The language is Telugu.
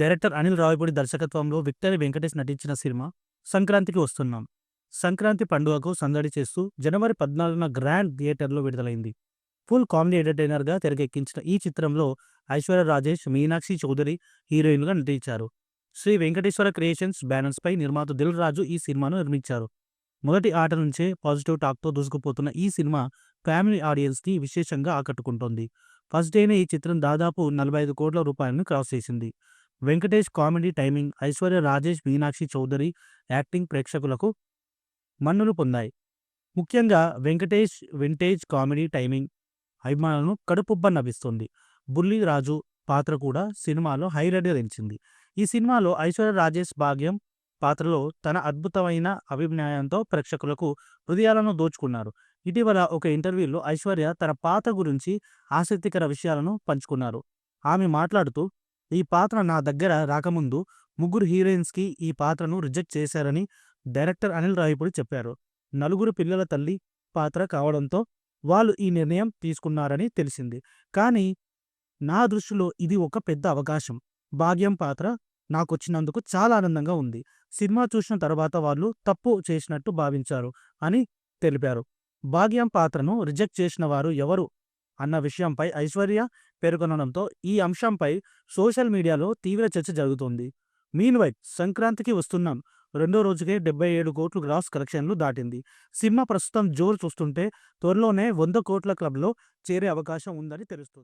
డైరెక్టర్ అనిల్ రావిపూడి దర్శకత్వంలో విక్టరీ వెంకటేష్ నటించిన సినిమా సంక్రాంతికి వస్తున్నాం. సంక్రాంతి పండుగకు సందడి చేస్తూ జనవరి పద్నాలుగున గ్రాండ్ థియేటర్లో విడుదలైంది. ఫుల్ కామెడీ ఎంటర్టైనర్గా తెరకెక్కించిన ఈ చిత్రంలో ఐశ్వర్య రాజేష్ మీనాక్షి చౌదరి హీరోయిన్గా నటించారు. శ్రీ వెంకటేశ్వర క్రియేషన్స్ బ్యానర్స్ పై నిర్మాత దిల్ రాజు ఈ సినిమాను నిర్మించారు. మొదటి ఆట నుంచే పాజిటివ్ టాక్తో దూసుకుపోతున్న ఈ సినిమా ఫ్యామిలీ ఆడియన్స్ని విశేషంగా ఆకట్టుకుంటోంది. ఫస్ట్ డేనే ఈ చిత్రం దాదాపు నలభై ఐదు కోట్ల రూపాయలను క్రాస్ చేసింది. Venkatesh comedy timing Aishwarya Rajesh Meenakshi Chaudhary acting ప్రేక్షకులకు మన్నులు పొందాయి. ముఖ్యంగా వెంకటేష్ వింటేజ్ కామెడీ టైమింగ్ అభిమానులను కడుపుబ్బ నవ్విస్తుంది. బుల్లి రాజు పాత్ర కూడా సినిమాలో హైలైట్ నిలిచింది. ఈ సినిమాలో ఐశ్వర్య రాజేష్ భాగ్యం పాత్రలో తన అద్భుతమైన అభినయంతో ప్రేక్షకులకు హృదయాలను దోచుకున్నారు. ఇటీవల ఒక ఇంటర్వ్యూలో ఐశ్వర్య తన పాత్ర గురించి ఆసక్తికర విషయాలను పంచుకున్నారు. ఆమె మాట్లాడుతూ ఈ పాత్ర నా దగ్గర రాకముందు ముగ్గురు హీరోయిన్స్కి ఈ పాత్రను రిజెక్ట్ చేశారని డైరెక్టర్ అనిల్ రావిపూడి చెప్పారు. నలుగురు పిల్లల తల్లి పాత్ర కావడంతో వాళ్ళు ఈ నిర్ణయం తీసుకున్నారని తెలిసింది. కానీ నా దృష్టిలో ఇది ఒక పెద్ద అవకాశం. భాగ్యం పాత్ర నాకొచ్చినందుకు చాలా ఆనందంగా ఉంది. సినిమా చూసిన తర్వాత వాళ్ళు తప్పు చేసినట్టు భావించారు అని తెలిపారు. భాగ్యం పాత్రను రిజెక్ట్ చేసిన వారు ఎవరు? అన్న విషయంపై ఐశ్వర్య పేర్కొనడంతో ఈ అంశంపై సోషల్ మీడియాలో తీవ్ర చర్చ జరుగుతోంది. మీన్వైల్ సంక్రాంతికి వస్తున్నాం. రెండో రోజుకే డెబ్బై ఏడు కోట్లు గ్రాస్ కలెక్షన్లు దాటింది. సినిమా ప్రస్తుతం జోరు చూస్తుంటే త్వరలోనే వంద కోట్ల క్లబ్లో చేరే అవకాశం ఉందని తెలుస్తుంది.